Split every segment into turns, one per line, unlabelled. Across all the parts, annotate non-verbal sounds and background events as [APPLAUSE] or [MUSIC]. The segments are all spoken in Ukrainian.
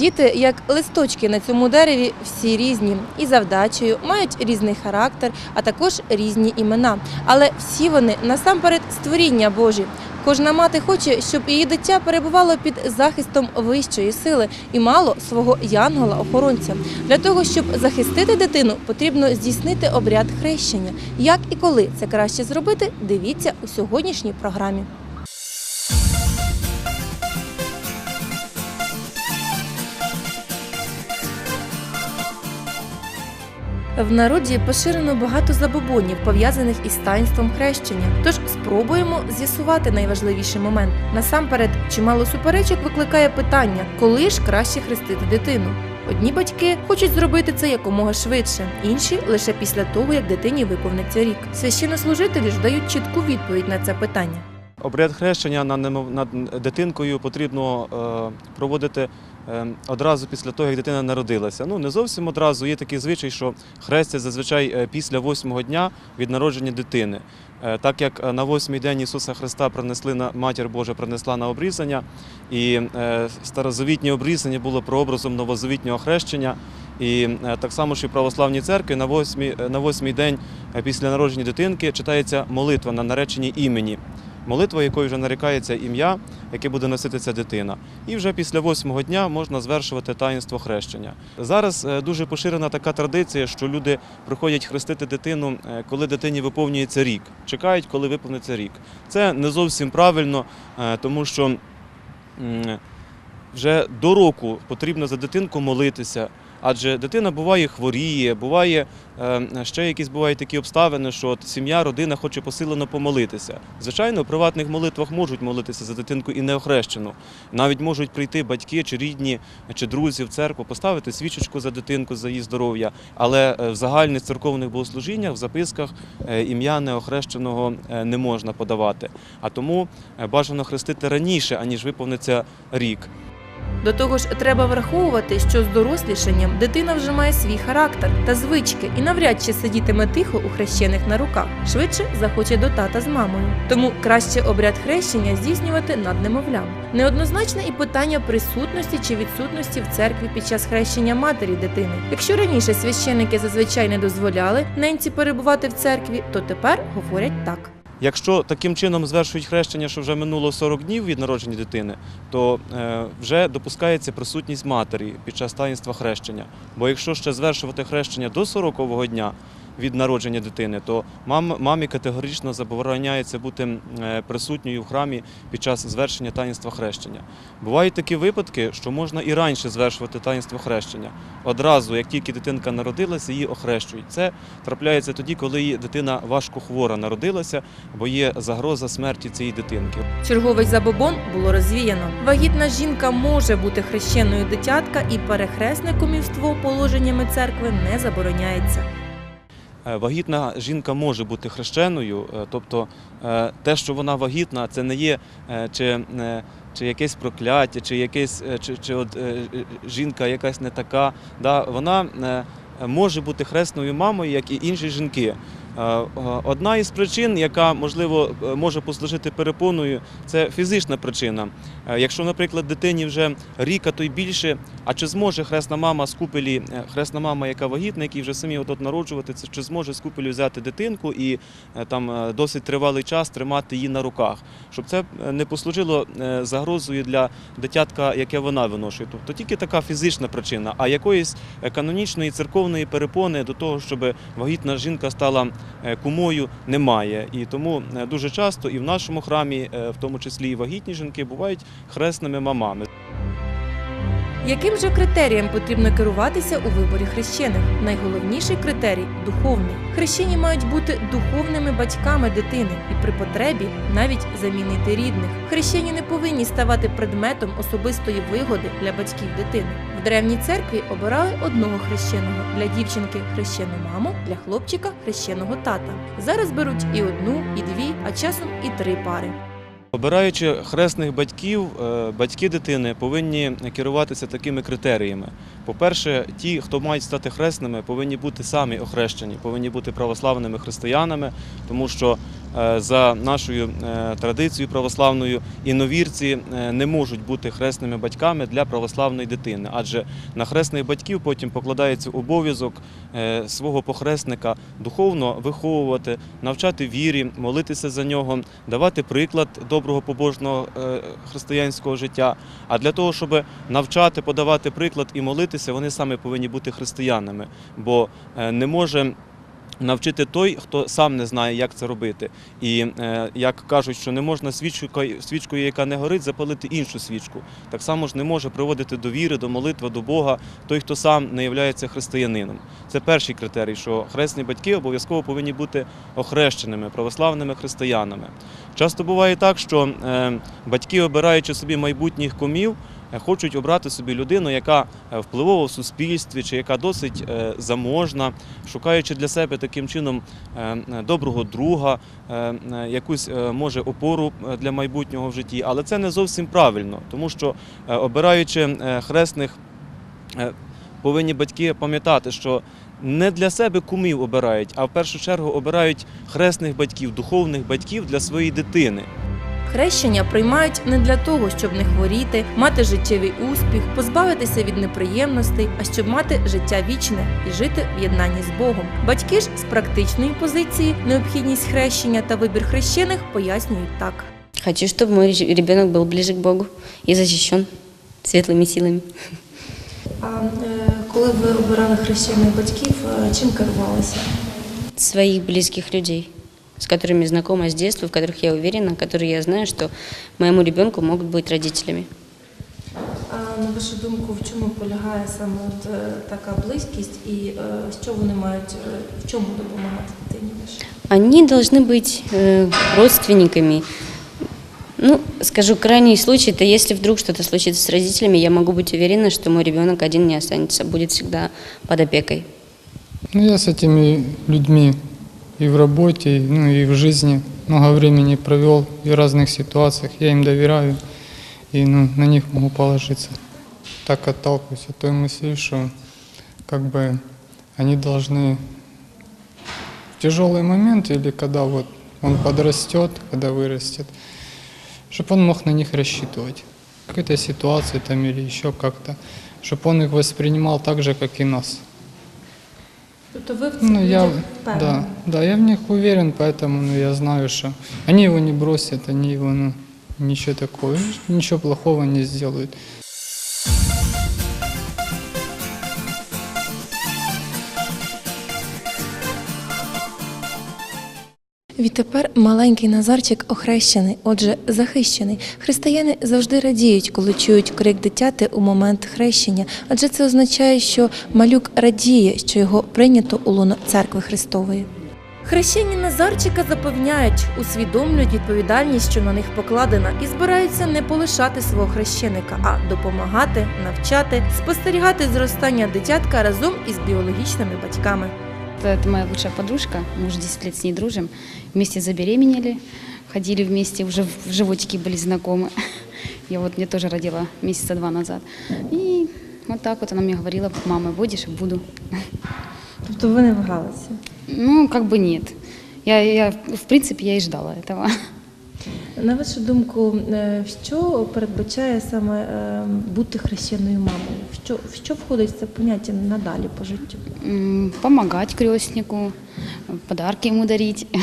Діти, як листочки на цьому дереві, всі різні і за вдачею, мають різний характер, а також різні імена. Але всі вони насамперед створіння Божі. Кожна мати хоче, щоб її дитя перебувало під захистом вищої сили і мало свого янгола-охоронця. Для того, щоб захистити дитину, потрібно здійснити обряд хрещення. Як і коли це краще зробити, дивіться у сьогоднішній програмі. В народі поширено багато забобонів, пов'язаних із таїнством хрещення. Тож спробуємо з'ясувати найважливіший момент. Насамперед, чимало суперечок викликає питання, коли ж краще хрестити дитину. Одні батьки хочуть зробити це якомога швидше, інші лише після того, як дитині виповниться рік. Священнослужителі ж дають чітку відповідь на це питання.
Обряд хрещення над, дитинкою потрібно е, проводити е, одразу після того, як дитина народилася. Ну не зовсім одразу. Є такий звичай, що хрестять зазвичай е, після восьмого дня від народження дитини. Так як на восьмий день Ісуса Христа принесли на матір Божа принесла на обрізання, і старозавітнє обрізання було прообразом новозавітнього хрещення. І так само ж і в православній церкві на восьмий, на восьмий день після народження дитинки читається молитва на нареченні імені молитва, якою вже нарікається ім'я, яке буде носити ця дитина. І вже після восьмого дня можна звершувати таїнство хрещення. Зараз е, дуже поширена така традиція, що люди приходять хрестити дитину, е, коли дитині виповнюється рік. Чекають, коли виповниться рік. Це не зовсім правильно, е, тому що вже до року потрібно за дитинку молитися. Адже дитина буває хворіє, буває е, ще якісь бувають такі обставини, що от сім'я, родина хоче посилено помолитися. Звичайно, у приватних молитвах можуть молитися за дитинку і неохрещену. Навіть можуть прийти батьки чи рідні, чи друзі в церкву, поставити свічечку за дитинку, за її здоров'я. Але е, в загальних церковних богослужіннях, в записках е, ім'я неохрещеного не можна подавати. А тому бажано хрестити раніше, аніж виповниться рік.
До того ж, треба враховувати, що з дорослішанням дитина вже має свій характер та звички і навряд чи сидітиме тихо у хрещених на руках. Швидше захоче до тата з мамою. Тому краще обряд хрещення здійснювати над немовлям. Неоднозначне і питання присутності чи відсутності в церкві під час хрещення матері дитини. Якщо раніше священники зазвичай не дозволяли ненці перебувати в церкві, то тепер говорять так.
Якщо таким чином звершують хрещення, що вже минуло 40 днів від народження дитини, то е, вже допускається присутність матері під час таїнства хрещення. Бо якщо ще звершувати хрещення до 40-го дня від народження дитини, то мам, мамі категорично забороняється бути е, присутньою в храмі під час звершення таїнства хрещення. Бувають такі випадки, що можна і раніше звершувати таїнство хрещення. Одразу, як тільки дитинка народилася, її охрещують. Це трапляється тоді, коли дитина важко хвора народилася, бо є загроза смерті цієї дитинки.
Черговий забобон було розвіяно. Вагітна жінка може бути хрещеною дитятка, і перехресне кумівство положеннями церкви не забороняється.
Е, Вагітна жінка може бути хрещеною, е, тобто е, те, що вона вагітна, це не є чи, чи якесь прокляття, чи якесь чи, чи от, жінка якась не така. Да, вона може бути хресною мамою, як і інші жінки. Е, е, Одна із причин, яка можливо е, може послужити перепоною, це фізична причина. Якщо, наприклад, дитині вже рік, а то й більше, а чи зможе хресна мама з купелі, хресна мама, яка вагітна, якій вже самі от народжувати, це чи зможе з купелі взяти дитинку і там досить тривалий час тримати її на руках, щоб це не послужило загрозою для дитятка, яке вона виношує. Тобто тільки така фізична причина, а якоїсь канонічної церковної перепони до того, щоб вагітна жінка стала кумою, немає. І тому е, дуже часто і в нашому храмі, е, в тому числі і вагітні жінки, бувають хресними мамами.
Яким же критерієм потрібно керуватися у виборі хрещених? Найголовніший критерій духовний. Хрещені мають бути духовними батьками дитини і при потребі навіть замінити рідних. Хрещені не повинні ставати предметом особистої вигоди для батьків дитини. В древній церкві обирали одного хрещеного для дівчинки хрещену маму, для хлопчика хрещеного тата. Зараз беруть і одну, і дві, а часом і три пари.
Обираючи хресних батьків, е, батьки дитини повинні керуватися такими критеріями. По-перше, ті, хто мають стати хресними, повинні бути самі охрещені, повинні бути православними християнами, тому що за нашою е, традицією православною іновірці е, не можуть бути хресними батьками для православної дитини, адже на хресних батьків потім покладається обов'язок е, свого похресника духовно виховувати, навчати вірі, молитися за нього, давати приклад доброго побожного е, християнського життя. А для того, щоб навчати, подавати приклад і молитися, вони саме повинні бути християнами, бо е, не може. Навчити той, хто сам не знає, як це робити. І е, як кажуть, що не можна свічкою, яка не горить, запалити іншу свічку. Так само ж не може приводити до віри, до молитви, до Бога той, хто сам не є християнином. Це перший критерій, що хресні батьки обов'язково повинні бути охрещеними, православними християнами. Часто буває так, що е, батьки, обираючи собі майбутніх кумів, е, хочуть обрати собі людину, яка е, впливова в суспільстві, чи яка досить е, заможна, шукаючи для себе таким чином е, е, доброго друга, е, е, якусь е, може опору е, для майбутнього в житті. Але це не зовсім правильно, тому що е, обираючи е, хресних, е, повинні батьки пам'ятати, що не для себе кумів обирають, а в першу чергу обирають хресних батьків, духовних батьків для своєї дитини.
Хрещення приймають не для того, щоб не хворіти, мати життєвий успіх, позбавитися від неприємностей, а щоб мати життя вічне і жити в єднанні з Богом. Батьки ж з практичної позиції необхідність хрещення та вибір хрещених пояснюють так.
Хочу, чтобы мой ре- ребенок был ближе к Богу и защищен светлыми силами.
А коли ви обирали хрещених батьків, чим керувалися?
Своих близких людей, с которыми знакома с детства, в которых я уверена, которые я знаю, что моему ребенку могут быть родителями.
А на вашу думку, в чому полягає саме от, е, така близькість і е, що вони мають е, в чому допомагати дитині вашій?
Они должны быть э, родственниками. Ну, скажу, крайний случай, это если вдруг что-то случится с родителями, я могу быть уверена, что мой ребенок один не останется, будет всегда под опекой.
Ну, я с этими людьми и в работе, ну, и в жизни много времени провел и в разных ситуациях. Я им доверяю и ну, на них могу положиться. Так отталкиваюсь от той мысли, что как бы они должны в тяжелый момент или когда вот он подрастет, когда вырастет, чтобы он мог на них рассчитывать. В какой-то ситуации там или еще как-то, чтобы он их воспринимал так же, как и нас.
Тобто ви в цих
Ну, я,
людях
да,
впевнені?
да, я в них уверен, поэтому ну, я знаю, что они его не бросят, они его, ну, ничего такого, ничего плохого не сделают.
Відтепер маленький Назарчик охрещений, отже, захищений. Християни завжди радіють, коли чують крик дитяти у момент хрещення, адже це означає, що малюк радіє, що його прийнято у лоно церкви Христової. Хрещені Назарчика запевняють, усвідомлюють відповідальність, що на них покладена, і збираються не полишати свого хрещеника, а допомагати, навчати, спостерігати зростання дитятка разом із біологічними батьками.
Это моя лучшая подружка, мы уже 10 лет с ней дружим. Вместе забеременели, ходили вместе, уже в животике были знакомы. [LAUGHS] Я вот мне тоже родила месяца два назад. И вот так вот она мне говорила, мама, будешь? Буду. [LAUGHS]
Тобто ви не вагалися.
Ну, как бы нет. Я, я, в принципе, я и ждала этого. [LAUGHS]
На вашу думку, е, що передбачає саме е, бути хрещеною мамою? В що, в що входить це поняття надалі по життю?
М, Помогать крестнику, подарки ему дарить. [LAUGHS]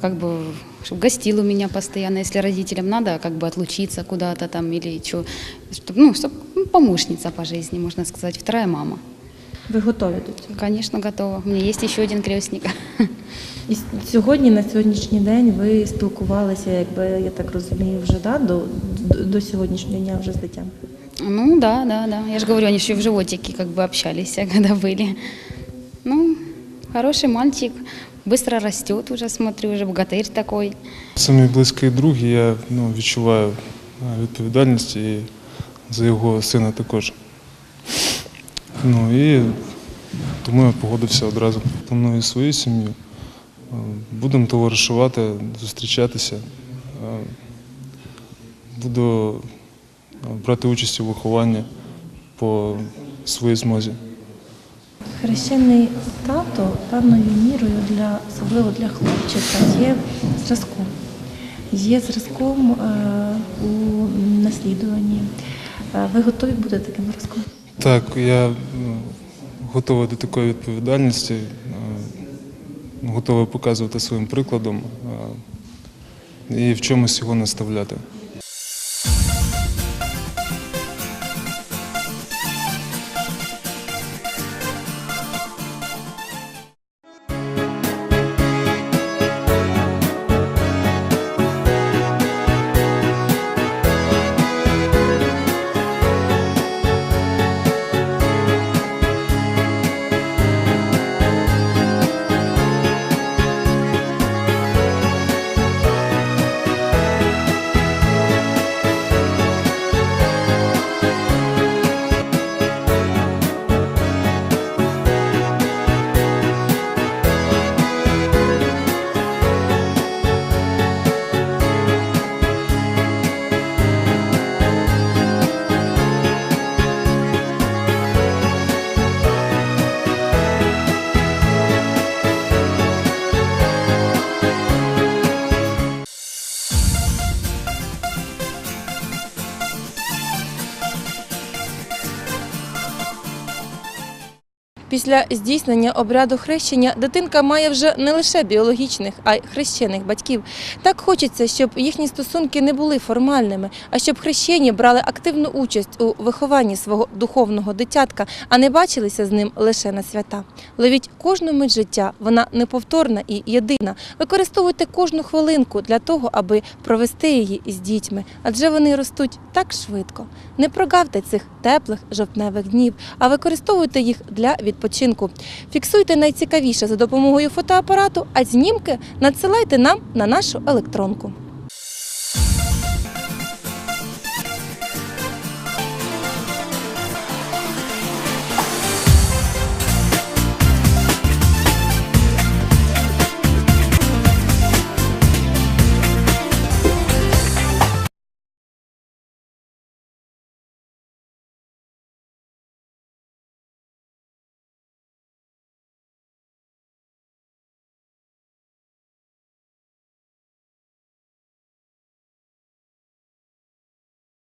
Как бы, чтобы гостил у меня постоянно, если родителям надо, как бы отлучиться куда-то там или что. Чтоб, ну, чтоб ну, помощница по жизни, можно сказать, вторая мама.
Ви готові до цього?
Конечно, готова. У меня есть еще один крестник. [LAUGHS]
І с- сьогодні, на сьогоднішній день, ви спілкувалися, якби я так розумію, вже да, до, до, до сьогоднішнього дня вже з дитям.
Ну да, да, да. Я же говорю, они еще в животике как бы общались, [LAUGHS] когда были. Ну, хороший мальчик, быстро растет уже, смотрю, уже богатырь такой.
Це мій близький друг, і я ну, відчуваю е, відповідальність і за його сина також. Ну і тому я погодився одразу. Планую свою сім'ю. Будемо товаришувати, зустрічатися. Е, буду е, брати участь у вихованні по своїй змозі.
Хрещений тато певною мірою для особливо для хлопчика є зразком. Є зразком е, у наслідуванні. Ви готові бути таким зразком?
Так, я готовий до такої відповідальності, готовий показувати своїм прикладом і в чомусь його наставляти.
Після здійснення обряду хрещення дитинка має вже не лише біологічних, а й хрещених батьків. Так хочеться, щоб їхні стосунки не були формальними, а щоб хрещені брали активну участь у вихованні свого духовного дитятка, а не бачилися з ним лише на свята. Ловіть кожну мить життя, вона неповторна і єдина. Використовуйте кожну хвилинку для того, аби провести її із дітьми, адже вони ростуть так швидко. Не прогавте цих теплих жовтневих днів, а використовуйте їх для відпочинку. Фіксуйте найцікавіше за допомогою фотоапарату, а знімки надсилайте нам на нашу електронку.